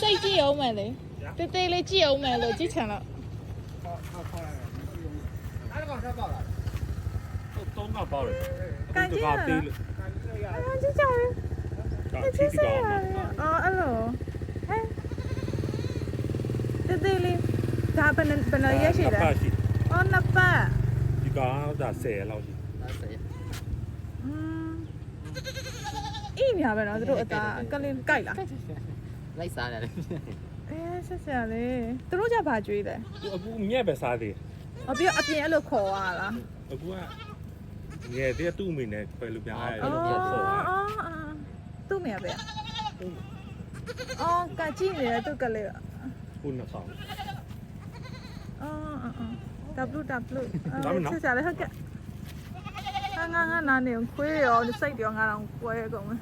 စိတ်ကြည့်အောင်မယ်လေတေးသေးလေးကြည့်အောင်မယ်လို့ကြည့်ချင်တော့အဲ့ဒါကဆက်ပါလားသုံးကပေါက်တယ်ကန်ကြည့်ရလားသေးအာကြည့်ကြရတာကြချီည့်တီစကောရာအော်အဲ့လိုဟဲ့တေးသေးလေးဒါဘယ်နဲ့ဘယ်နဲ့ရက်ရှိလဲပါရှိအော်နှစ်ပတ်ဒီကောင်ဒါ10လောက်ရှိဒါစေးอืมအင်းညာပဲနော်သူတို့အသားကလင်းကြိုက်လား လိုက်စားတယ်လေအဲဆက်ဆက်လေသူတို့ကြဘာကြွေးလဲအခုမြက်ပဲစားသေးအပြအပြင်အဲ့လိုခေါ်ရလားအခုကငယ်တည်းသူ့အမိနဲ့ခွဲလို့ပြန်အားရအော်လို့အော်ဆော်အော်သူ့မေပဲအော်ကကြည့်နေတယ်သူ့ကလေးခုနှစ်ဆောင်အော်အော်အော် W W ဒါမှမဟုတ်ဆက်ဆက်လေဟုတ်ကဲ့ငါငါငါနာနေခွေးရောစိတ်ရောငါတော့ကွဲကုန်မယ်